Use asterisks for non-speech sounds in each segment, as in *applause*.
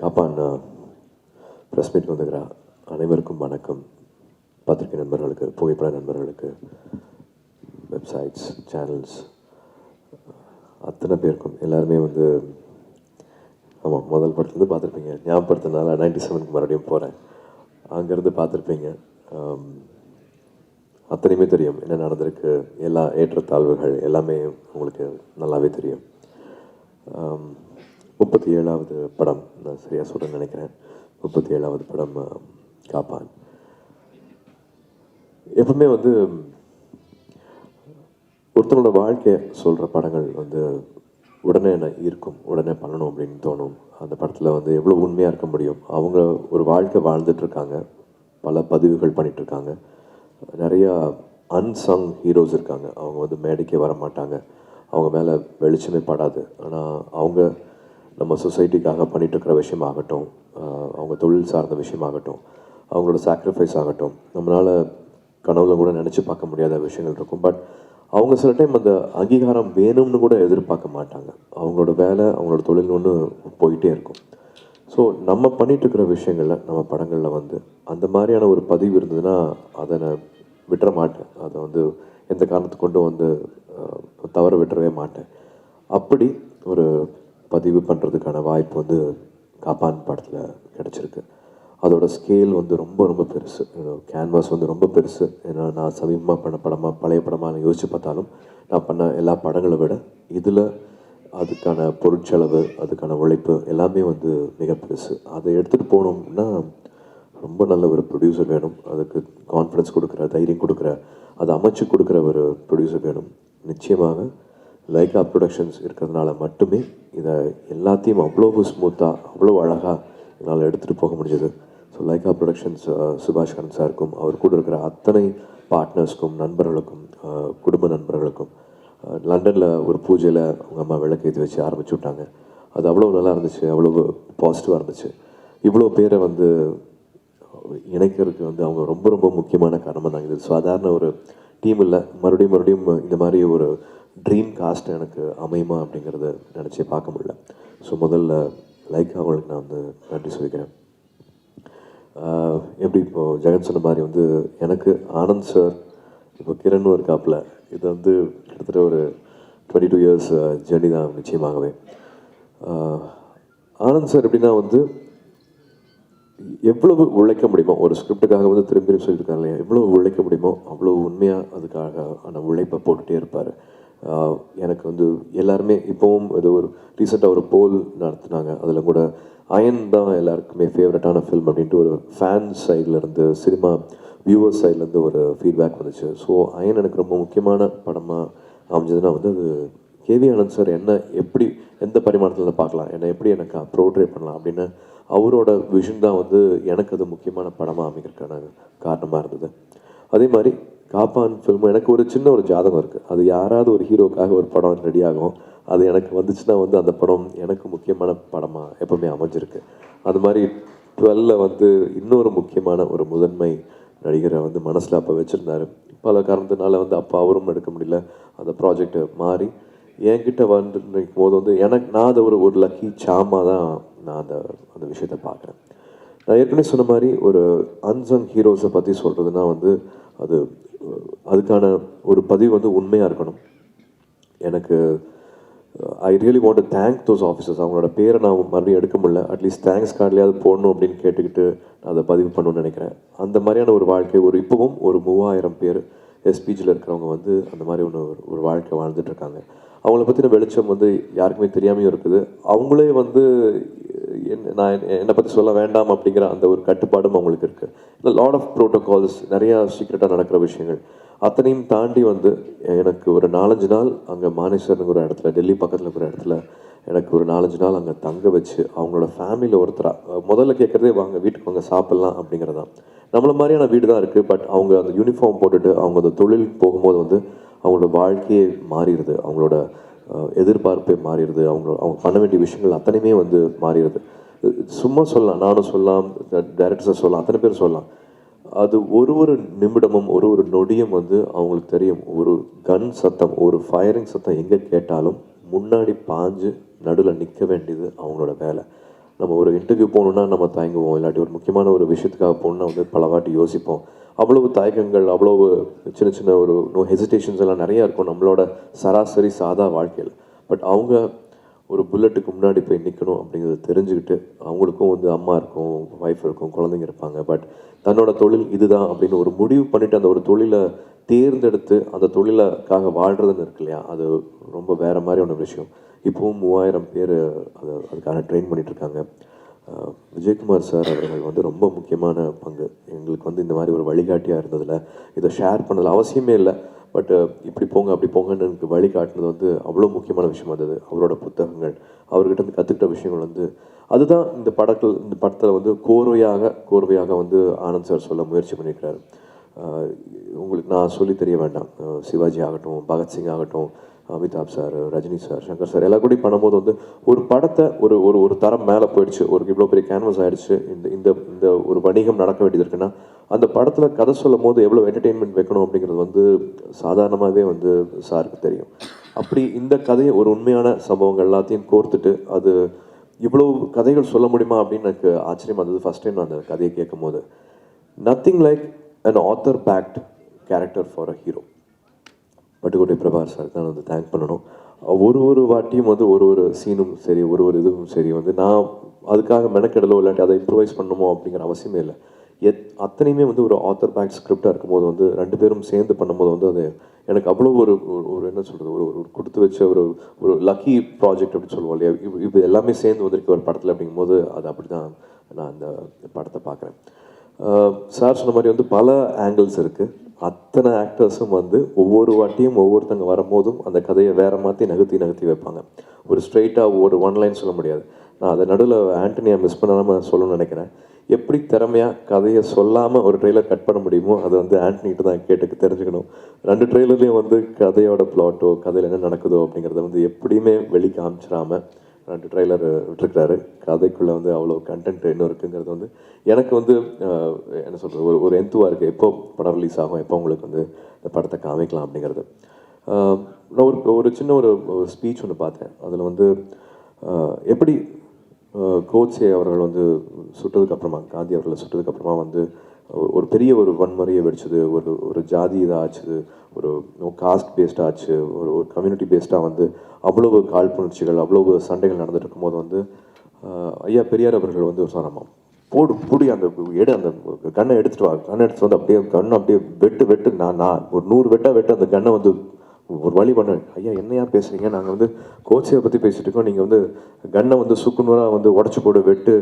காப்பான் press meet வந்துக்கிற அனைவருக்கும் வணக்கம். பத்திரிகை நண்பர்களுக்கு புகைப்பட நண்பர்களுக்கு வெப்சைட்ஸ் சேனல்ஸ் அத்தனை பேருக்கும் எல்லாருமே வந்து ஆமாம் முதல் படத்துலேருந்து பார்த்துருப்பீங்க. ஞாபகப்படுத்தினால நைன்டி செவனுக்கு மறுபடியும் போகிறேன் அங்கேருந்து பார்த்துருப்பீங்க. அத்தனையுமே தெரியும். என்ன நடந்திருக்கு எல்லா ஏற்றத்தாழ்வுகள் எல்லாமே உங்களுக்கு நல்லாவே தெரியும். முப்பத்தி ஏழாவது படம். நான் சரியாக சொல்கிறேன்னு நினைக்கிறேன். முப்பத்தி ஏழாவது படம் காப்பான். எப்பவுமே வந்து ஒருத்தனோட வாழ்க்கையை சொல்கிற படங்கள் வந்து உடனே என்ன ஈர்க்கும் உடனே பண்ணணும் அப்படின்னு தோணும். அந்த படத்தில் வந்து எவ்வளோ உண்மையாக இருக்க முடியும். அவங்க ஒரு வாழ்க்கை வாழ்ந்துட்டுருக்காங்க. பல பதிவுகள் பண்ணிகிட்ருக்காங்க நிறையா அன்சங் ஹீரோஸ் இருக்காங்க. அவங்க வந்து மேடைக்கே வர மாட்டாங்க அவங்க மேலே வெளிச்சமே படாது. ஆனால் அவங்க நம்ம சொசைட்டிக்காக பண்ணிட்டு இருக்கிற விஷயமாகட்டும் அவங்க தொழில் சார்ந்த விஷயமாகட்டும் அவங்களோட சாக்ரிஃபைஸ் ஆகட்டும் நம்மளால் கனவுல கூட நினச்சி பார்க்க முடியாத விஷயங்கள் இருக்கும். பட் அவங்க சில டைம் அந்த அங்கீகாரம் வேணும்னு கூட எதிர்பார்க்க மாட்டாங்க. அவங்களோட வேலை அவங்களோட தொழில் ஒன்று போயிட்டே இருக்கும். ஸோ நம்ம பண்ணிட்டு இருக்கிற விஷயங்களில் நம்ம படங்களில் வந்து அந்த மாதிரியான ஒரு பதிவு இருந்ததுன்னா அதை நான் விட்டுற மாட்டேன். அதை வந்து எந்த காரணத்தை கொண்டு வந்து தவற விட்டுறவே மாட்டேன். அப்படி ஒரு பதிவு பண்ணுறதுக்கான வாய்ப்பு வந்து காப்பான் படத்தில் கிடச்சிருக்கு. அதோட ஸ்கேல் வந்து ரொம்ப ரொம்ப பெருசு. கேன்வாஸ் வந்து ரொம்ப பெருசு. ஏன்னா நான் சமீபமாக பண்ண படமாக பழைய படமாக யோசித்து பார்த்தாலும் நான் பண்ண எல்லா படங்களை விட இதில் அதுக்கான பொருட்செலவு அதுக்கான உழைப்பு எல்லாமே வந்து மிக பெருசு. அதை எடுத்துகிட்டு போனோம்னா ரொம்ப நல்ல ஒரு ப்ரொடியூசர் வேணும். அதுக்கு கான்ஃபிடன்ஸ் கொடுக்குற தைரியம் கொடுக்குற அதை அமைச்சு கொடுக்குற ஒரு ப்ரொடியூசர் வேணும். நிச்சயமாக லைகா ப்ரொடக்ஷன்ஸ் இருக்கிறதுனால மட்டுமே இதை எல்லாத்தையும் அவ்வளோ ஸ்மூத்தாக அவ்வளோ அழகாக என்னால் எடுத்துகிட்டு போக முடிஞ்சது. ஸோ லைகா ப்ரொடக்ஷன்ஸ் சுபாஷ் கரன் சாருக்கும் அவர் கூட இருக்கிற அத்தனை பார்ட்னர்ஸ்க்கும் நண்பர்களுக்கும் குடும்ப நண்பர்களுக்கும் லண்டனில் ஒரு பூஜையில் அவங்க அம்மா விளக்கேற்றி வச்சு ஆரம்பிச்சு விட்டாங்க. அது அவ்வளோ நல்லா இருந்துச்சு அவ்வளோ பாசிட்டிவாக இருந்துச்சு. இவ்வளோ பேரை வந்து இணைக்கிறதுக்கு வந்து அவங்க ரொம்ப ரொம்ப முக்கியமான காரணமாக தான் இது. சாதாரண ஒரு டீம் இல்லை மறுபடியும் மறுபடியும் இந்த மாதிரி ஒரு ட்ரீம் காஸ்ட் எனக்கு அமையுமா அப்படிங்கிறத நினச்சி பார்க்க முடியல. ஸோ முதல்ல லைக் அவங்களுக்கு நான் வந்து நன்றி சொல்லிக்கிறேன். எப்படி இப்போ ஜெகன் சொன்ன மாதிரி வந்து எனக்கு ஆனந்த் சார் இப்போ கிரணும் இருக்காப்புல இது வந்து கிட்டத்தட்ட ஒரு டுவெண்ட்டி டூ இயர்ஸ் ஜேர்னி தான் நிச்சயமாகவே. ஆனந்த் சார் எப்படின்னா வந்து எவ்வளவு உழைக்க முடியுமோ ஒரு ஸ்கிரிப்டுக்காக வந்து திரும்பி திரும்பி சொல்லியிருக்காங்க இல்லையா? எவ்வளவு உழைக்க முடியுமோ அவ்வளோ உண்மையாக அதுக்காக அந்த உழைப்பை போட்டுகிட்டே இருப்பார். எனக்கு வந்து எல்லாருமே இப்போவும் இது ஒரு ரீசெண்டாக ஒரு போல் நடத்துனாங்க. அதில் கூட அயன் தான் எல்லாருக்குமே ஃபேவரட்டான ஃபில்ம் அப்படின்ட்டு ஒரு ஃபேன் சைட்லேருந்து சினிமா வியூவர்ஸ் சைட்லேருந்து ஒரு ஃபீட்பேக் வந்துச்சு. ஸோ அயன் எனக்கு ரொம்ப முக்கியமான படமாக அமைஞ்சதுன்னா வந்து அது கேவி ஆனந்த் சார் என்ன எப்படி எந்த பரிமாணத்தில் பார்க்கலாம் என்னை எப்படி எனக்கு ப்ரோட்ரே பண்ணலாம் அப்படின்னு அவரோட விஷன் தான் வந்து எனக்கு அது முக்கியமான படமாக அமைக்கிறதுக்கான காரணமாக இருந்தது. அதே மாதிரி காப்பான் ஃபில்ம் எனக்கு ஒரு சின்ன ஒரு ஜாதகம் இருக்குது அது யாராவது ஒரு ஹீரோக்காக ஒரு படம் ரெடி ஆகும். அது எனக்கு வந்துச்சுன்னா வந்து அந்த படம் எனக்கு முக்கியமான படமாக எப்போவுமே அமைஞ்சிருக்கு. அது மாதிரி டுவெல்ல வந்து இன்னொரு முக்கியமான ஒரு முதன்மை நடிகரை வந்து மனசில் அப்போ வச்சுருந்தாரு. பல காரணத்தினால வந்து அப்போ அவரும் எடுக்க முடியல. அந்த ப்ராஜெக்டை மாறி என்கிட்ட வந்து போது வந்து எனக்கு நான் அதை ஒரு ஒரு லக்கி சாமாக தான் நான் அந்த அந்த விஷயத்தை பார்க்குறேன். நான் ஏற்கனவே சொன்ன மாதிரி ஒரு அன்சங் ஹீரோஸை பற்றி சொல்கிறதுனா வந்து அது அதுக்கான ஒரு பதிவு வந்து உண்மையாக இருக்கணும். எனக்கு I really want to thank those officers அவங்களோட பேரை நான் மறுபடியும் எடுக்க முடியல. அட்லீஸ்ட் தேங்க்ஸ் கார்ட்லேயாவது போடணும் அப்படின்னு கேட்டுக்கிட்டு நான் அதை பதிவு பண்ணணும்னு நினைக்கிறேன். அந்த மாதிரியான ஒரு வாழ்க்கை ஒரு இப்போவும் ஒரு மூவாயிரம் பேர் எஸ்பிஜியில் இருக்கிறவங்க வந்து அந்த மாதிரி ஒன்று ஒரு ஒரு வாழ்க்கை வாழ்ந்துட்டு இருக்காங்க. அவங்கள பற்றின வெளிச்சம் வந்து யாருக்குமே தெரியாமையும் இருக்குது. அவங்களே வந்து என்ன நான் என்னை பற்றி சொல்ல வேண்டாம் அப்படிங்கிற அந்த ஒரு கட்டுப்பாடும் அவங்களுக்கு இருக்குது இந்த லாட் ஆஃப் ப்ரோட்டோகால்ஸ் நிறையா சீக்கிரட்டாக நடக்கிற விஷயங்கள். அத்தனையும் தாண்டி வந்து எனக்கு ஒரு நாலஞ்சு நாள் அங்கே மானேஸ்வரனுங்கிற ஒரு இடத்துல டெல்லி பக்கத்தில் இருக்கிற இடத்துல எனக்கு ஒரு நாலஞ்சு நாள் அங்கே தங்க வச்சு அவங்களோட ஃபேமிலியில் ஒருத்தராக முதல்ல கேட்குறதே வாங்க வீட்டுக்கு வாங்க சாப்பிட்லாம் அப்படிங்கிறதான் நம்மள மாதிரியான வீடு தான் இருக்குது பட் அவங்க அந்த யூனிஃபார்ம் போட்டுட்டு அவங்க அந்த தொழில் போகும்போது வந்து அவங்களோட வாழ்க்கையே மாறிடுது. அவங்களோட எதிர்பார்ப்பே மாறிடுது. அவங்க அவங்க பண்ண வேண்டிய விஷயங்கள் அத்தனையுமே வந்து மாறிடுது. சும்மா சொல்லலாம். நானும் சொல்லலாம். டைரக்டர்ஸை சொல்லலாம். அத்தனை பேர் சொல்லலாம். அது ஒரு ஒரு நிமிடமும் ஒரு ஒரு நொடியும் வந்து அவங்களுக்கு தெரியும். ஒரு கன் சத்தம் ஒரு ஃபயரிங் சத்தம் எங்கே கேட்டாலும் முன்னாடி பாஞ்சு நடுவில் நிற்க வேண்டியது அவங்களோட வேலை. நம்ம ஒரு இன்டர்வியூ போகணுன்னா நம்ம தயங்குவோம். இல்லாட்டி ஒரு முக்கியமான ஒரு விஷயத்துக்காக போகணுன்னா வந்து பலவாட்டி யோசிப்போம். அவ்வளவு தயக்கங்கள் அவ்வளவு சின்ன சின்ன ஒரு நோ ஹெசிடேஷன்ஸ் எல்லாம் நிறையா இருக்கும் நம்மளோட சராசரி சாதா வாழ்க்கையில். பட் அவங்க ஒரு புல்லட்டுக்கு முன்னாடி போய் நிற்கணும் அப்படிங்கிறத தெரிஞ்சுக்கிட்டு அவங்களுக்கும் வந்து அம்மா இருக்கும் ஒய்ஃப் இருக்கும் குழந்தைங்க இருப்பாங்க. பட் தன்னோட தொழில் இதுதான் அப்படின்னு ஒரு முடிவு பண்ணிவிட்டு அந்த ஒரு தொழிலை தேர்ந்தெடுத்து அந்த தொழிலுக்காக வாழ்கிறதுன்னு இருக்கு இல்லையா? அது ரொம்ப வேறு மாதிரியான விஷயம். இப்போவும் மூவாயிரம் பேர் அதை அதுக்கான ட்ரெயின் பண்ணிகிட்ருக்காங்க இருக்காங்க. விஜயகுமார் சார் அவர்கள் வந்து ரொம்ப முக்கியமான பங்கு. எங்களுக்கு வந்து இந்த மாதிரி ஒரு வழிகாட்டியாக இருந்ததில். இதை ஷேர் பண்ணதில் அவசியமே இல்லை. பட் uh, இப்படி போங்க அப்படி போங்கன்னு எனக்கு வழிகாட்டினது வந்து அவ்வளோ முக்கியமான விஷயமா இருந்தது. அவரோட புத்தகங்கள் அவர்கிட்ட இருந்து கற்றுக்கிட்ட விஷயங்கள் வந்து அதுதான் இந்த படத்தில் இந்த படத்தில் வந்து கோர்வையாக கோர்வையாக வந்து ஆனந்த் சார் சொல்ல முயற்சி பண்ணியிருக்கிறார். உங்களுக்கு நான் சொல்லி தெரிய வேண்டாம். சிவாஜி ஆகட்டும் பகத்சிங் ஆகட்டும் Amitabh sir Rajini sir Shankar sir எல்லா கூடயும் பண்ணும்போது வந்து ஒரு படத்தை ஒரு ஒரு ஒரு தரம் மேலே போயிடுச்சு. ஒரு இவ்வளோ பெரிய கேன்வஸ் ஆயிடுச்சு. இந்த இந்த இந்த ஒரு வணிகம் நடக்க வேண்டியது இருக்குன்னா அந்த படத்தில் கதை சொல்லும் போது எவ்வளோ என்டர்டெயின்மெண்ட் வைக்கணும் அப்படிங்கிறது வந்து சாதாரணமாகவே வந்து சாருக்கு தெரியும். அப்படி இந்த கதையை ஒரு உண்மையான சம்பவங்கள் எல்லாத்தையும் கோர்த்துட்டு அது இவ்வளோ கதைகள் சொல்ல முடியுமா அப்படின்னு எனக்கு ஆச்சரியம் இருந்தது. ஃபர்ஸ்ட் டைம் நான் அந்த கதையை கேட்கும் போது nothing like an author backed character for a hero Pattukottai Prabhakar sir தான் வந்து தேங்க் பண்ணணும். ஒரு ஒரு வாட்டியும் வந்து ஒரு ஒரு சீனும் சரி ஒரு ஒரு இதுவும் சரி வந்து நான் அதுக்காக மெனக்கெடலோ இல்லாட்டி அதை இம்ப்ரூவைஸ் பண்ணணுமோ அப்படிங்கிற அவசியமே இல்லை. எத் அத்தனையுமே வந்து ஒரு ஆத்தர் பேக் ஸ்கிரிப்டாக இருக்கும்போது வந்து ரெண்டு பேரும் சேர்ந்து பண்ணும்போது வந்து அது எனக்கு அவ்வளோ ஒரு ஒரு- என்ன சொல்கிறது ஒரு ஒரு கொடுத்து வச்ச ஒரு ஒரு லக்கி ப்ராஜெக்ட் அப்படின்னு சொல்லுவோம் இல்லையா? இது இது எல்லாமே சேர்ந்து வந்திருக்கு ஒரு படத்தில் அப்படிங்கும்போது அது அப்படி தான் நான் அந்த படத்தை பார்க்குறேன். சார் சொன்ன மாதிரி வந்து பல ஆங்கிள்ஸ் இருக்குது அத்தனை ஆக்டர்ஸும் வந்து ஒவ்வொரு வாட்டியும் ஒவ்வொருத்தங்க வரும்போதும் அந்த கதையை வேறு மாற்றி நகர்த்தி நகர்த்தி வைப்பாங்க. ஒரு ஸ்ட்ரெயிட்டாக ஒரு ஒன் லைன் சொல்ல முடியாது. நான் அதை நடுவில் ஆண்டனியா மிஸ் பண்ணாமல் சொல்லணும்னு நினைக்கிறேன். எப்படி திறமையாக கதையை சொல்லாமல் ஒரு ட்ரெய்லர் கட் பண்ண முடியுமோ அது வந்து ஆண்டனிகிட்ட தான் கேட்டு தெரிஞ்சுக்கணும். ரெண்டு ட்ரெய்லர்லேயும் வந்து கதையோட பிளாட்டோ கதையில் என்ன நடக்குதோ அப்படிங்கிறத வந்து எப்படியுமே வெளி காமிச்சிடாம ரெண்டு ட்ரெய்லர் விட்டுருக்கிறாரு. கதைக்குள்ளே வந்து அவ்வளோ கண்டென்ட் இன்னும் இருக்குங்கிறது வந்து எனக்கு வந்து என்ன சொல்கிறது ஒரு ஒரு எந்துவாக இருக்குது எப்போ படம் ரிலீஸ் ஆகும் எப்போ உங்களுக்கு வந்து இந்த படத்தை காமிக்கலாம் அப்படிங்கிறது. நான் ஒரு ஒரு சின்ன ஒரு ஸ்பீச் ஒன்று பார்த்தேன். அதில் வந்து எப்படி கோட்ஸே அவர்கள் வந்து சுட்டதுக்கு அப்புறமா காந்தி அவர்களை சுட்டதுக்கு அப்புறமா வந்து ஒரு பெரிய ஒரு வன்முறையை வெடிச்சது ஒரு ஒரு ஜாதி இதாக ஆச்சுது ஒரு காஸ்ட் பேஸ்டாக ஆச்சு ஒரு ஒரு கம்யூனிட்டி பேஸ்டாக வந்து அவ்வளவு காழ்ப்புணர்ச்சிகள் அவ்வளவு சண்டைகள் நடந்துட்டு இருக்கும்போது வந்து ஐயா பெரியார் அவர்கள் வந்து சொன்னாமா போடு புடி அந்த எடு அந்த கண்ணை எடுத்துட்டு வா கண்ணை எடுத்துட்டு வந்து அப்படியே கண்ணை அப்படியே வெட்டு வெட்டு நான் நான் ஒரு நூறு வெட்டாக வெட்டு அந்த கண்ணை வந்து ஒரு வழி பண்ண. ஐயா என்னையா பேசுறீங்க? நாங்கள் வந்து கோச்சையை பற்றி பேசிட்டு இருக்கோம். நீங்கள் வந்து கண்ணை வந்து சுக்குநூறாக வந்து உடச்சி போடு வெட்டு.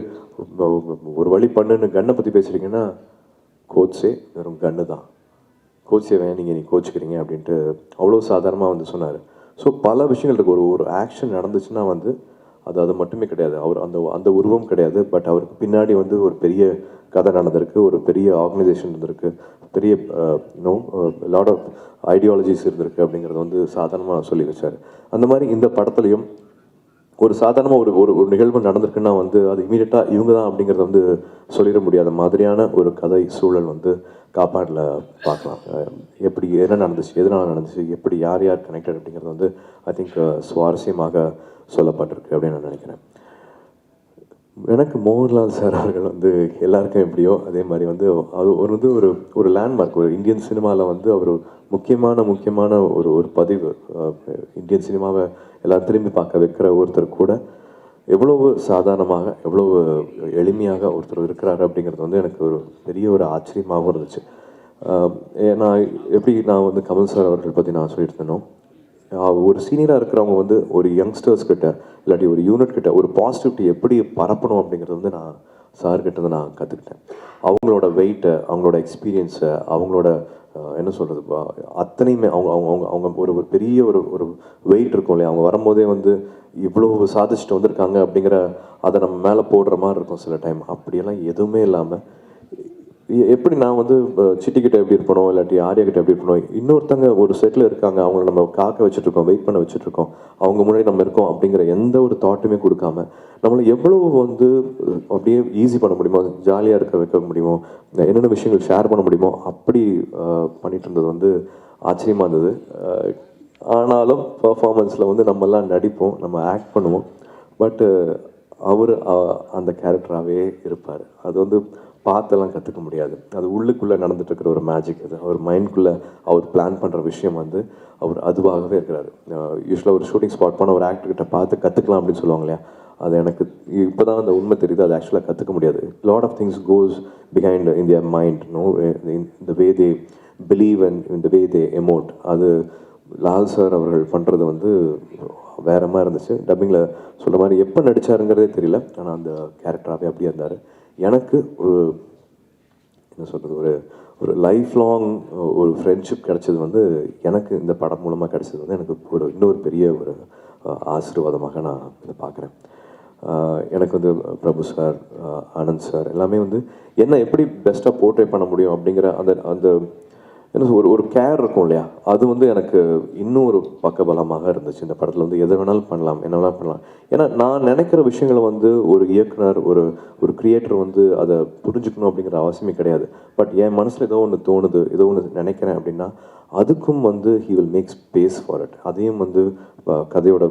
ஒரு வழி பண்ணுன்னு கண்ணை பற்றி பேசுறீங்கன்னா கோச்சே வெறும் கண்ணு தான். கோச்சே வேணாம் நீங்கள் நீ கோச்சிக்கிறீங்க அப்படின்ட்டு அவ்வளோ சாதாரணமாக வந்து சொன்னார். ஸோ பல விஷயங்கள் இருக்குது ஒரு ஒரு ஆக்ஷன் நடந்துச்சுன்னா வந்து அது அது மட்டுமே கிடையாது. அவர் அந்த அந்த உருவம் கிடையாது. பட் அவருக்கு பின்னாடி வந்து ஒரு பெரிய கதை நடந்திருக்கு. ஒரு பெரிய ஆர்கனைசேஷன் இருந்திருக்கு பெரிய நோ லாட் ஆஃப் ஐடியாலஜிஸ் இருந்திருக்கு அப்படிங்கிறத வந்து சாதாரணமாக சொல்லி வச்சார். அந்த மாதிரி இந்த படத்துலையும் ஒரு சாதாரணமாக ஒரு ஒரு ஒரு நிகழ்வு நடந்திருக்குன்னா வந்து அது இமீடியட்டாக இவங்க தான் அப்படிங்கிறத வந்து சொல்லிட முடியாத மாதிரியான ஒரு கதை சூழல் வந்து காப்பாடில் பார்க்கலாம். எப்படி என்ன நடந்துச்சு எதனால் நடந்துச்சு எப்படி யார் யார் கனெக்டட் அப்படிங்கிறது வந்து ஐ திங்க் சுவாரஸ்யமாக சொல்லப்பட்டிருக்கு அப்படின்னு நான் நினைக்கிறேன். எனக்கு மோகன்லால் சார் அவர்கள் வந்து எல்லாருக்கும் எப்படியோ அதே மாதிரி வந்து அது ஒரு வந்து ஒரு ஒரு லேண்ட்மார்க் ஒரு இந்தியன் சினிமாவில் வந்து அவர் முக்கியமான முக்கியமான ஒரு ஒரு பதிவு. இந்தியன் சினிமாவை எல்லாரும் திரும்பி பார்க்க வைக்கிற ஒருத்தர் கூட எவ்வளவு சாதாரணமாக எவ்வளவு எளிமையாக ஒருத்தர் இருக்கிறாரு அப்படிங்கிறது வந்து எனக்கு ஒரு பெரிய ஒரு ஆச்சரியமாகவும் இருந்துச்சு. ஏ- நான் எப்படி நான் வந்து கமல் சார் அவர்கள் பற்றி நான் சொல்லியிருந்தேனோ ஒரு சீனியராக இருக்கிறவங்க வந்து ஒரு யங்ஸ்டர்ஸ் கிட்ட இல்லாட்டி ஒரு யூனிட் கிட்ட ஒரு பாசிட்டிவிட்டி எப்படி பரப்பணும் அப்படிங்கிறது வந்து நான் சார் கிட்ட இருந்து நான் கற்றுக்கிட்டேன் அவங்களோட வெயிட்டை அவங்களோட எக்ஸ்பீரியன்ஸை அவங்களோட என்ன சொல்கிறது அத்தனையுமே அவங்க அவங்க அவங்க அவங்க ஒரு ஒரு பெரிய ஒரு ஒரு வெயிட் இருக்கும் இல்லையா? அவங்க வரும்போதே வந்து இவ்வளோ சாதிச்சுட்டு வந்திருக்காங்க அப்படிங்கிற அதை நம்ம மேலே போடுற மாதிரி இருக்கும் சில டைம் அப்படியெல்லாம் எதுவுமே இல்லாமல் எப்படி நான் வந்து அஹ், சிட்டி கிட்ட எப்படி இருப்பனோ இல்லாட்டி ஆரியா கிட்ட எப்படி இருப்பனோ இன்னொருத்தங்க ஒரு செட்டில் இருக்காங்க அவங்கள நம்ம காக்க வச்சுட்டு இருக்கோம் வெயிட் பண்ண வச்சுட்டு அவங்க முன்னாடி நம்ம இருக்கோம் அப்படிங்கிற எந்த ஒரு தாட்டுமே கொடுக்காம நம்மளை எவ்வளவு வந்து அப்படியே ஈஸி பண்ண முடியுமோ ஜாலியாக இருக்க வைக்க முடியுமோ என்னென்ன விஷயங்கள் ஷேர் பண்ண முடியுமோ அப்படி பண்ணிட்டு இருந்தது வந்து ஆச்சரியமா இருந்தது. ஆனாலும் பர்ஃபார்மன்ஸில் வந்து நம்மெல்லாம் நடிப்போம் நம்ம ஆக்ட் பண்ணுவோம் பட்டு அவர் அந்த கேரக்டராகவே இருப்பார். அது வந்து பார்த்தெல்லாம் கற்றுக்க முடியாது. அது உள்ளுக்குள்ளே நடந்துகிட்ருக்கிற ஒரு மேஜிக் அது. அவர் மைண்ட்குள்ளே அவர் பிளான் பண்ணுற விஷயம் வந்து அவர் அதுவாகவே இருக்கிறாரு. யூஸ்வலாக ஒரு ஷூட்டிங் ஸ்பாட் போன ஒரு ஆக்டர்கிட்ட பார்த்து கற்றுக்கலாம் அப்படின்னு சொல்லுவாங்க இல்லையா? அது எனக்கு இப்போ தான் அந்த உண்மை தெரியுது. அது ஆக்சுவலாக கற்றுக்க முடியாது. Lot of things goes behind in their mind no இந்த வே தே பிலீவ் அண்ட் இந்த வே தே எமோட் அது லால் சார் அவர்கள் பண்ணுறது வந்து வேற மாதிரி இருந்துச்சு. டப்பிங்கில் சொல்கிற மாதிரி எப்போ நடிச்சாருங்கிறதே தெரியல. ஆனால் அந்த கேரக்டராகவே அப்படியே இருந்தார். எனக்கு ஒரு என்ன சொல்கிறது ஒரு ஒரு லைஃப் லாங் ஒரு ஃப்ரெண்ட்ஷிப் கிடைச்சது வந்து எனக்கு இந்த படம் மூலமாக கிடச்சது வந்து எனக்கு ஒரு இன்னொரு பெரிய ஒரு ஆசீர்வாதமாக நான் இதை பார்க்குறேன். எனக்கு வந்து பிரபு சார் ஆனந்த் சார் எல்லாமே வந்து என்ன எப்படி பெஸ்ட்டாக போர்ட்ரே பண்ண முடியும் அப்படிங்கிற அந்த அந்த என்ன ஒரு ஒரு கேர் இருக்கும் இல்லையா? அது வந்து எனக்கு இன்னும் ஒரு பக்கபலமாக இருந்துச்சு. இந்த படத்தில் வந்து எதை வேணாலும் பண்ணலாம் என்ன வேணாலும் பண்ணலாம். ஏன்னா நான் நினைக்கிற விஷயங்களை வந்து ஒரு இயக்குனர் ஒரு ஒரு கிரியேட்டர் வந்து அதை புரிஞ்சுக்கணும் அப்படிங்கிற அவசியமே கிடையாது. பட் என் மனசில் ஏதோ ஒன்று தோணுது ஏதோ ஒன்று நினைக்கிறேன் அப்படின்னா அதுக்கும் வந்து he will make space for it அதையும் வந்து கதையோட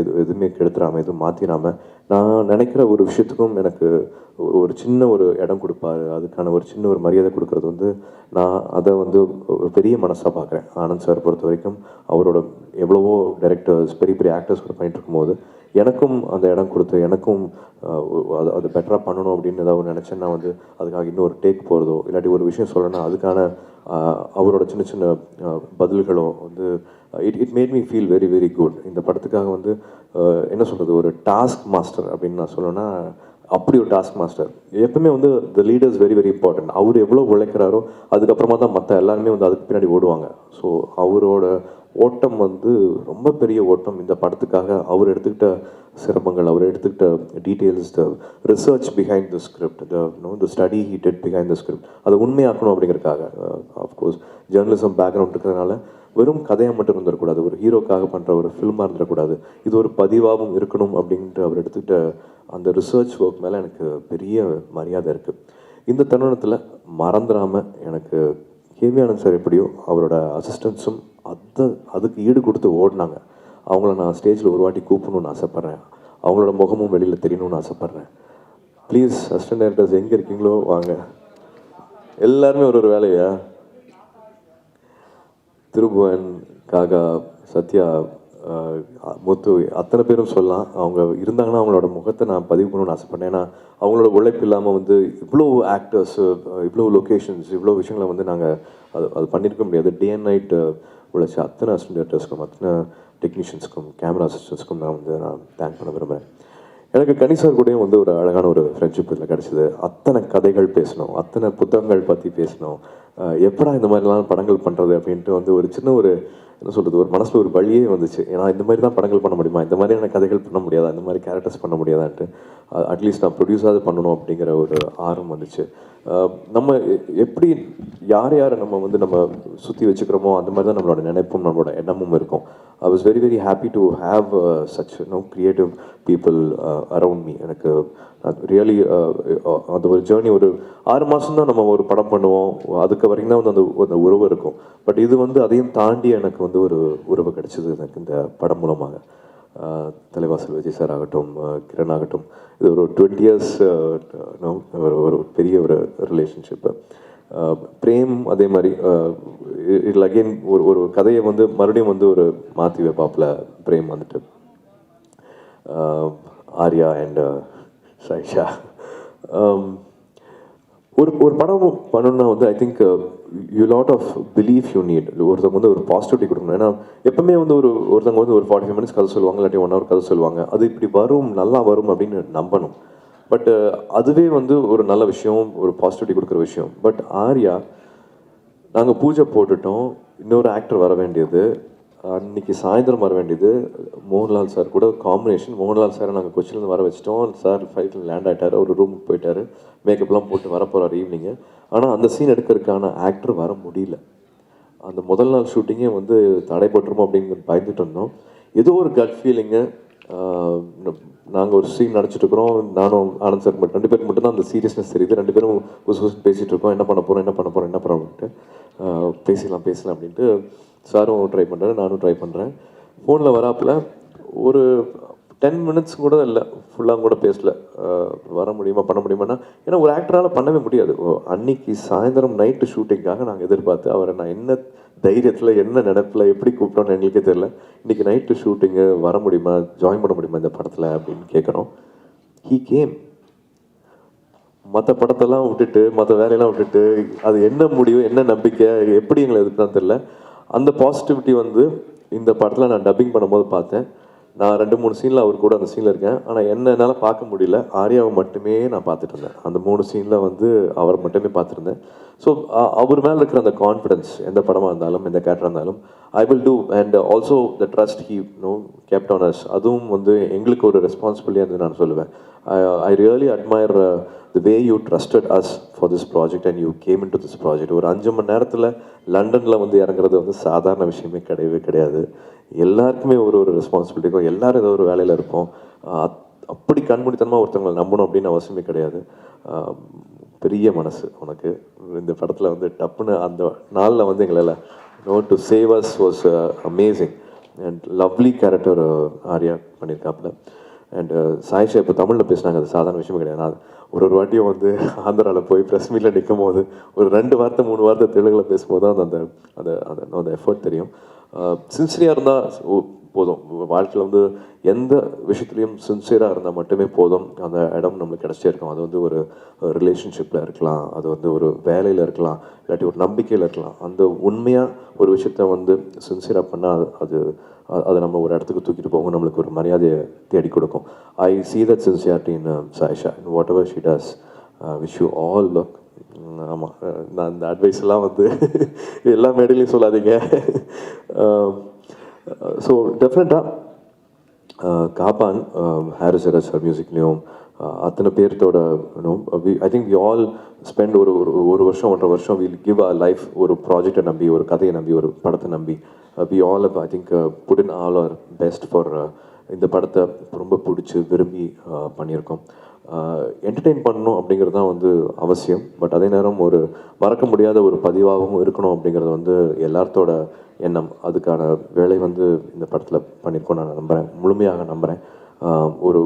எது எதுவுமே கெடுத்துடாமல் எதுவும் மாற்றிடாமல் நான் நினைக்கிற ஒரு விஷயத்துக்கும் எனக்கு ஒரு- சின்ன ஒரு இடம் கொடுப்பாரு. அதுக்கான ஒரு சின்ன ஒரு மரியாதை கொடுக்கறது வந்து நான் அதை வந்து ஒரு பெரிய மனசாக பார்க்குறேன். ஆனந்த் சார் பொறுத்த வரைக்கும் அவரோட எவ்வளவோ டைரக்டர்ஸ் பெரிய பெரிய ஆக்டர்ஸ் கூட பண்ணிட்டு இருக்கும்போது எனக்கும் அந்த இடம் கொடுத்து எனக்கும் அதை அதை அது அது பெட்டராக பண்ணணும் அப்படின்னு ஏதாவது நினச்சேன்னா வந்து அதுக்காக இன்னொரு டேக் போகிறதோ இல்லாட்டி ஒரு விஷயம் சொல்லணும்னா அதுக்கான அவரோட சின்ன சின்ன பதில்களோ வந்து it it made me feel very very good இந்த படத்துக்காக வந்து uh, என்ன சொல்கிறது ஒரு டாஸ்க் மாஸ்டர் அப்படின்னு நான் சொல்லணும்னா அப்படி ஒரு டாஸ்க் மாஸ்டர் எப்பவுமே வந்து the leaders very very important அவர் எவ்வளோ உழைக்கிறாரோ அதுக்கப்புறமா தான் மற்ற எல்லாருமே வந்து அதுக்கு பின்னாடி ஓடுவாங்க. ஸோ அவரோட ஓட்டம் வந்து ரொம்ப பெரிய ஓட்டம் இந்த படத்துக்காக. அவர் எடுத்துக்கிட்ட சிரமங்கள் அவர் எடுத்துக்கிட்ட details the research behind the script the no the study heated behind the script அதை உண்மையாக்கணும் அப்படிங்கிறதுக்காக ஆஃப்கோர்ஸ் ஜேர்னலிசம் பேக்ரவுண்ட் இருக்கிறதுனால வெறும் கதையாக மட்டும் இருந்துடக்கூடாது. ஒரு ஹீரோக்காக பண்ணுற ஒரு ஃபில்மாக இருந்துடக்கூடாது. இது ஒரு பதிவாகவும் இருக்கணும் அப்படின்ட்டு அவர் எடுத்துக்கிட்ட அந்த ரிசர்ச் ஒர்க் மேலே எனக்கு பெரிய மரியாதை இருக்குது இந்த தருணத்தில் மறந்துடாமல் எனக்கு கேவி ஆனந்த் சார் எப்படியோ அவரோட அசிஸ்டன்ஸும் அதை அதுக்கு ஈடு கொடுத்து ஓடினாங்க. அவங்கள நான் ஸ்டேஜில் ஒரு வாட்டி கூப்பிடணும்னு ஆசைப்பட்றேன். அவங்களோட முகமும் வெளியில் தெரியணும்னு ஆசைப்பட்றேன். ப்ளீஸ் அசிஸ்டன்ட் டேரக்டர்ஸ் எங்கே இருக்கீங்களோ வாங்க. எல்லாருமே ஒரு ஒரு வேலையா? திருபுவன் காகா சத்யா முத்து அத்தனை பேரும் சொல்லலாம். அவங்க இருந்தாங்கன்னா அவங்களோட முகத்தை நான் பதிவு பண்ணணும்னு ஆசைப்பட்டேன் ஏன்னா அவங்களோட உழைப்பு இல்லாமல் வந்து இவ்வளோ ஆக்டர்ஸ் இவ்வளோ லொக்கேஷன்ஸ் இவ்வளோ விஷயங்களை வந்து நாங்கள் அது அது பண்ணியிருக்க முடியாது. டே அண்ட் நைட் உழைச்ச அத்தனை அசிஸ்டன்ட் டேரக்டர்ஸ்க்கும் அத்தனை டெக்னீஷியன்ஸ்க்கும் கேமரா அசிஸ்டன்ஸ்க்கும் நான் வந்து நான் தேங்க் பண்ண விரும்புகிறேன் எனக்கு கனி சார் கூடயும் வந்து ஒரு அழகான ஒரு ஃப்ரெண்ட்ஷிப் இதில் கிடச்சிது. அத்தனை கதைகள் பேசணும். அத்தனை புத்தகங்கள் பற்றி பேசணும். எப்படா இந்த மாதிரிலாம் படங்கள் பண்ணுறது அப்படின்ட்டு வந்து ஒரு சின்ன ஒரு என்ன சொல்கிறது ஒரு மனசில் ஒரு வழியே வந்துச்சு. ஏன்னா இந்த மாதிரி தான் படங்கள் பண்ண முடியுமா? இந்த மாதிரியான கதைகள் பண்ண முடியாதா? இந்த மாதிரி கேரக்டர்ஸ் பண்ண முடியாதான்ட்டு. அட்லீஸ்ட் நான் ப்ரொடியூஸாவது பண்ணணும் அப்படிங்கிற ஒரு ஆர்வம் வந்துச்சு. நம்ம எப்படி யார் யாரை நம்ம வந்து நம்ம சுற்றி வச்சுக்கிறோமோ அந்த மாதிரி தான் நம்மளோட நினைப்பும் நம்மளோட எண்ணமும் இருக்கும். I was very very happy to have such no creative people around me எனக்கு uh, ரியலி uh, uh, அந்த ஒரு ஜேர்னி ஒரு ஆறு மாதம் தான் நம்ம ஒரு படம் பண்ணுவோம். அதுக்கு வரைக்கும் தான் வந்து அந்த அந்த உறவு இருக்கும். பட் இது வந்து அதையும் தாண்டி எனக்கு வந்து ஒரு உறவு கிடைச்சது எனக்கு இந்த படம் மூலமாக. தலைவாசல் விஜய் சார் ஆகட்டும் கிரண் ஆகட்டும் இது ஒரு டுவெண்ட்டி இயர்ஸ் ஒரு ஒரு பெரிய ஒரு ரிலேஷன்ஷிப்பு பிரேம் அதே மாதிரி இதில் அகெயின் ஒரு ஒரு கதையை வந்து மறுபடியும் வந்து ஒரு மாற்றி வைப்பாப்பில் பிரேம் வந்துட்டு. ஆர்யா அண்ட் சைஷா ஒரு ஒரு படம் பண்ணணுன்னா வந்து I think you lot of belief you need ஒருத்தவங்க வந்து ஒரு பாசிட்டிவிட்டி கொடுக்கணும். ஏன்னா எப்பவுமே வந்து ஒரு ஒருத்தவங்க வந்து ஒரு ஃபார்ட்டி ஃபைவ் மினிட்ஸ் கதை சொல்லுவாங்க இல்லாட்டி ஒன் ஹவர் கதை சொல்லுவாங்க. அது இப்படி வரும் நல்லா வரும் அப்படின்னு நம்பணும். பட் அதுவே வந்து ஒரு நல்ல விஷயம் ஒரு பாசிட்டிவிட்டி கொடுக்குற விஷயம். பட் ஆர்யா நாங்கள் பூஜை போட்டுட்டோம் இன்னொரு ஆக்டர் வர வேண்டியது. அன்னைக்கு சாயந்தரம் வர வேண்டியது மோகன்லால் சார் கூட காம்பினேஷன் மோகன்லால் சாரை நாங்கள் கொச்சிலேருந்து வர வச்சிட்டோம். சார் ஃப்ளைட்டில் லேண்ட் ஆகிட்டார் ஒரு ரூமுக்கு போயிட்டார். மேக்கப்லாம் போட்டு வர போகிறார் ஈவினிங்கு ஆனால் அந்த சீன் எடுக்கிறதுக்கான ஆக்டர் வர முடியல. அந்த முதல் நாள் ஷூட்டிங்கே வந்து தடைபட்டுருமோ அப்படின்னு பயந்துட்டு இருந்தோம். ஏதோ ஒரு கட் ஃபீலிங்கு நாங்கள் ஒரு சீன் நடிச்சிட்டு இருக்கிறோம். நானும் ஆனந்த் சார் மட்டும் ரெண்டு பேருக்கு மட்டும்தான் அந்த சீரியஸ்னஸ் தெரியுது. ரெண்டு பேரும் புதுசு புதுசு பேசிகிட்டு இருக்கோம். என்ன பண்ண போகிறோம் என்ன பண்ண போகிறோம் என்ன பண்ணுறோம்ட்டு பேசிக்கலாம் பேசலாம் அப்படின்ட்டு சாரும் ட்ரை பண்ணுறாரு நானும் ட்ரை பண்ணுறேன் ஃபோனில் வராப்பில் ஒரு டென் மினிட்ஸ் கூட இல்லை. ஃபுல்லாக கூட பேசல. வர முடியுமா பண்ண முடியுமான்னா ஏன்னா ஒரு ஆக்டரால் பண்ணவே முடியாது. அன்னைக்கு சாயந்தரம் நைட்டு ஷூட்டிங்காக நாங்கள் எதிர்பார்த்து அவரை நான் என்ன தைரியத்தில் என்ன நடப்பில் எப்படி கூப்பிட்டோன்னு எங்களுக்கே தெரியல. இன்னைக்கு நைட்டு ஷூட்டிங்கு வர முடியுமா ஜாயின் பண்ண முடியுமா இந்த படத்தில் அப்படின்னு கேட்குறோம். ஹீ கேம் மற்ற படத்தெல்லாம் விட்டுட்டு மற்ற வேலையெல்லாம் விட்டுட்டு அது என்ன முடியும் என்ன நம்பிக்கை எப்படி எங்களை எதுக்குன்னு தெரில அந்த பாசிட்டிவிட்டி வந்து இந்த படத்தில் நான் டப்பிங் பண்ணும்போது பார்த்தேன். நான் ரெண்டு மூணு சீனில் அவர் கூட அந்த சீனில் இருக்கேன். ஆனால் என்ன என்னால் பார்க்க முடியல. ஆர்யாவை மட்டுமே நான் பார்த்துட்டு இருந்தேன். அந்த மூணு சீனில் வந்து அவரை மட்டுமே பார்த்துருந்தேன். ஸோ அவர் மேலே இருக்கிற அந்த கான்ஃபிடன்ஸ் எந்த படமாக இருந்தாலும் எந்த கேரக்டராக இருந்தாலும் I will do and also the trust he know kept on us அதுவும் வந்து எங்களுக்கு ஒரு ரெஸ்பான்சிபிலிட்டியாக இருந்து நான் சொல்லுவேன். I really admire the way you trusted us for this project and you came in to this project ஒரு அஞ்சு மணி நேரத்தில் லண்டனில் வந்து இறங்குறது வந்து சாதாரண விஷயமே கிடையவே கிடையாது. எல்லாருக்குமே ஒரு ஒரு ரெஸ்பான்சிபிலிட்டி இருக்கும். எல்லாரும் ஏதோ ஒரு வேலையில் இருப்போம். அப்படி கண்மூடித்தனமாக ஒருத்தவங்களை நம்பணும் அப்படின்னு அவசியமே கிடையாது. பெரிய மனசு உனக்கு. இந்த படத்தில் வந்து டப்புன்னு அந்த நாளில் வந்து எங்களால் no to save us was amazing and lovely character Arya பண்ணியிருக்காப்புல. And Sayyeshaa இப்போ தமிழில் பேசினாங்க. அது சாதாரண விஷயமே கிடையாது. நான் ஒரு ஒரு வாட்டியும் வந்து ஆந்திராவில் போய் ப்ரெஸ் மீட்டில் நிற்கும் போது ஒரு ரெண்டு வார்த்தை மூணு வார்த்தை தெலுங்கில் பேசும்போது தான் அந்த அந்த அந்த அந்த எஃபர்ட் தெரியும். சின்சியராக இருந்தால் போதும். வாழ்க்கையில் வந்து எந்த விஷயத்துலையும் சின்சியராக இருந்தால் மட்டுமே போதும். அந்த இடம் நம்மளுக்கு கிடச்சே இருக்கும். அது வந்து ஒரு ரிலேஷன்ஷிப்பில் இருக்கலாம். அது வந்து ஒரு வேலையில் இருக்கலாம். இல்லாட்டி ஒரு நம்பிக்கையில் இருக்கலாம். அந்த உண்மையாக ஒரு விஷயத்த வந்து சின்சியராக பண்ணால் அது அதை நம்ம ஒரு இடத்துக்கு தூக்கிட்டு போகும். நம்மளுக்கு ஒரு மரியாதையை தேடி கொடுக்கும். I see that sincerity in Sayyeshaa in whatever she does wish you all luck ஆமாம் நான் இந்த அட்வைஸ் எல்லாம் வந்து எல்லா மேடையிலையும் சொல்லாதீங்க. *laughs* ஸோ டெஃபினட்டாக காப்பான் ஹாரிஸ் ஹெரஸ் சார் மியூசிக்லேயும் அத்தனை பேர்த்தோட I think we all spend ஒரு ஒரு ஒரு வருஷம் ஒன்றரை வருஷம் வில் கிவ் அ லைஃப் ஒரு ப்ராஜெக்டை நம்பி ஒரு கதையை நம்பி ஒரு படத்தை நம்பி. We all I think put in all our best for இந்த படத்தை ரொம்ப பிடிச்சி விரும்பி uh, பண்ணியிருக்கோம். என்டர்டெயின் பண்ணணும் அப்படிங்கிறது தான் வந்து அவசியம். பட் அதே நேரம் ஒரு மறக்க முடியாத ஒரு பதிவாகவும் இருக்கணும் அப்படிங்கிறது வந்து எல்லாத்தோட எண்ணம். அதுக்கான வேலை வந்து இந்த படத்தில் பண்ணியிருக்கோம் நான் நம்புகிறேன் முழுமையாக நம்புகிறேன் ஒரு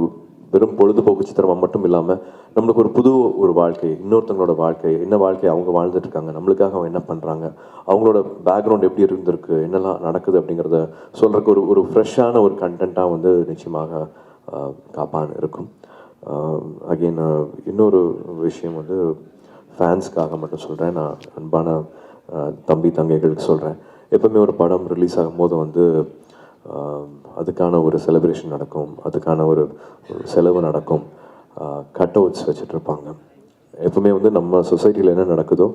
வெறும் பொழுதுபோக்கு சித்திரமாக மட்டும் இல்லாமல் நம்மளுக்கு ஒரு புது ஒரு வாழ்க்கை இன்னொருத்தவங்களோட வாழ்க்கை என்ன வாழ்க்கை அவங்க வாழ்ந்துட்டுருக்காங்க நம்மளுக்காக அவங்க என்ன பண்ணுறாங்க அவங்களோட பேக்ரவுண்ட் எப்படி இருந்திருக்கு என்னெல்லாம் நடக்குது அப்படிங்கிறத சொல்கிறதுக்கு ஒரு ஒரு ஃப்ரெஷ்ஷான ஒரு கண்டென்ட்டாக வந்து நிச்சயமாக காப்பான் இருக்கும். அகெயின் இன்னொரு விஷயம் வந்து ஃபேன்ஸ்க்காக மட்டும் சொல்கிறேன் நான் அன்பான தம்பி தங்கைகளுக்கு சொல்கிறேன் எப்போவுமே ஒரு படம் ரிலீஸ் ஆகும்போது வந்து அதுக்கான ஒரு செலிப்ரேஷன் நடக்கும். அதுக்கான ஒரு ஒரு செலவு நடக்கும். கட் அவுட்ஸ் வச்சுட்ருப்பாங்க. எப்பவுமே வந்து நம்ம சொசைட்டியில் என்ன நடக்குதோ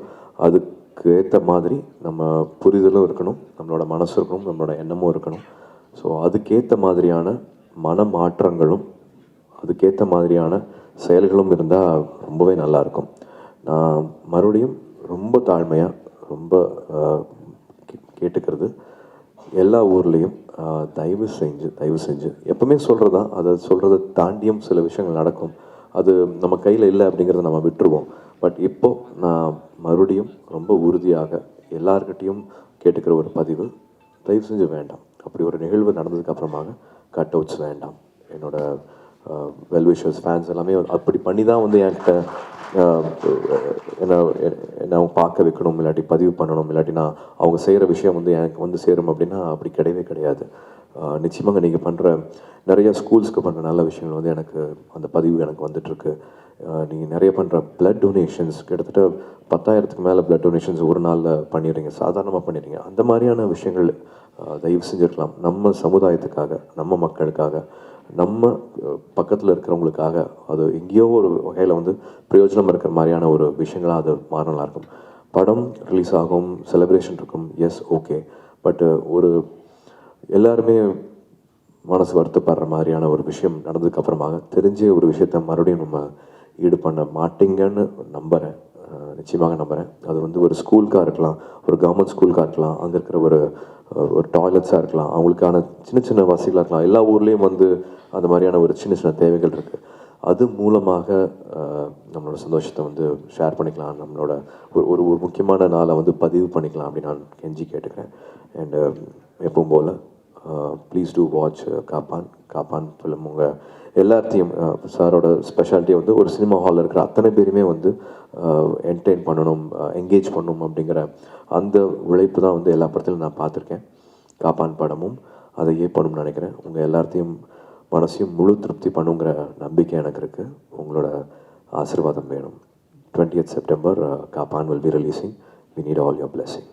அதுக்கு ஏற்ற மாதிரி நம்ம புரிதலும் இருக்கணும். நம்மளோட மனசு இருக்கணும். நம்மளோட எண்ணமும் இருக்கணும். ஸோ அதுக்கேற்ற மாதிரியான மன மாற்றங்களும் அதுக்கேற்ற மாதிரியான செயல்களும் இருந்தால் ரொம்பவே நல்லாயிருக்கும் நான் மறுபடியும் ரொம்ப தாழ்மையாக ரொம்ப கே- கேட்டுக்கிறது எல்லா ஊர்லேயும் தயவு செஞ்சு தயவு செஞ்சு எப்பவுமே சொல்கிறது தான் அதை சொல்கிறத தாண்டியும் சில விஷயங்கள் நடக்கும். அது நம்ம கையில் இல்லை அப்படிங்கிறத நம்ம விட்டுருவோம். பட் இப்போ நான் மறுபடியும் ரொம்ப உறுதியாக எல்லார்கிட்டேயும் கேட்டுக்கிற ஒரு பதிவு தயவு செஞ்சு வேண்டாம். அப்படி ஒரு நிகழ்வு நடந்ததுக்கு அப்புறமாக கட் அவுட்ஸ் வேண்டாம். என்னோடய Uh, வெல்விஷர்ஸ் ஃபேன்ஸ் எல்லாமே அப்படி பண்ணி தான் வந்து என்கிட்ட uh, என்ன என்ன அவங்க பார்க்க வைக்கணும் இல்லாட்டி பதிவு பண்ணணும் இல்லாட்டி நான் அவங்க செய்கிற விஷயம் வந்து எனக்கு வந்து சேரும் அப்படின்னா அப்படி கிடையவே கிடையாது. Uh, நிச்சயமாக நீங்கள் பண்ணுற நிறைய ஸ்கூல்ஸ்க்கு பண்ணுற நல்ல விஷயங்கள் வந்து எனக்கு அந்த பதிவு எனக்கு வந்துட்டுருக்கு. நீங்கள் நிறைய பண்ணுற பிளட் டொனேஷன்ஸ் கிட்டத்தட்ட பத்தாயிரத்துக்கு மேலே பிளட் டொனேஷன்ஸ் ஒரு நாளில் பண்ணிடுறீங்க சாதாரணமாக பண்ணிடுறீங்க. அந்த மாதிரியான விஷயங்கள் தயவு செஞ்சுருக்கலாம். நம்ம சமுதாயத்துக்காக நம்ம மக்களுக்காக நம்ம பக்கத்தில் இருக்கிறவங்களுக்காக அது எங்கேயோ ஒரு வகையில் வந்து பிரயோஜனம் இருக்கிற மாதிரியான ஒரு விஷயங்களாக அது மாற நல்லாயிருக்கும். படம் ரிலீஸ் ஆகும் செலிப்ரேஷன் இருக்கும் எஸ் ஓகே பட்டு ஒரு எல்லாருமே மனசு வருத்தப்படுற மாதிரியான ஒரு விஷயம் நடந்ததுக்கு அப்புறமாக தெரிஞ்ச ஒரு விஷயத்த மறுபடியும் நம்ம ஈடு பண்ண மாட்டிங்கன்னு நம்புகிறேன் நிச்சயமாக நம்புகிறேன் அது வந்து ஒரு ஸ்கூலுக்காக இருக்கலாம் ஒரு கவர்மெண்ட் ஸ்கூலுக்காக இருக்கலாம் அங்கே இருக்கிற ஒரு ஒரு டாய்லெட்ஸாக இருக்கலாம் அவங்களுக்கான சின்ன சின்ன வசதிகளாக இருக்கலாம். எல்லா ஊர்லேயும் வந்து அந்த மாதிரியான ஒரு சின்ன சின்ன தேவைகள் இருக்குது அது மூலமாக நம்மளோட சந்தோஷத்தை வந்து ஷேர் பண்ணிக்கலாம். நம்மளோட ஒரு ஒரு ஒரு முக்கியமான நாளை வந்து பதிவு பண்ணிக்கலாம் அப்படின்னு நான் கெஞ்சி கேட்டுக்கிறேன். அண்டு எப்பவும் போல் please to watch Kaappaan Kaappaan film உங்கள் எல்லாத்தையும் சாரோட ஸ்பெஷாலிட்டி வந்து ஒரு சினிமா ஹாலில் இருக்கிற அத்தனை பேருமே வந்து என்டர்டெயின் பண்ணணும் என்கேஜ் பண்ணணும் அப்படிங்கிற அந்த உழைப்பு தான் வந்து எல்லா படத்திலும் நான் பார்த்துருக்கேன். காப்பான் படமும் அதை ஏற்பணும்னு நினைக்கிறேன். உங்கள் எல்லாத்தையும் மனசையும் முழு திருப்தி பண்ணுங்கிற நம்பிக்கை எனக்கு இருக்குது உங்களோட ஆசீர்வாதம் வேணும். Twenty eight September Kaappaan will be releasing we need all your blessing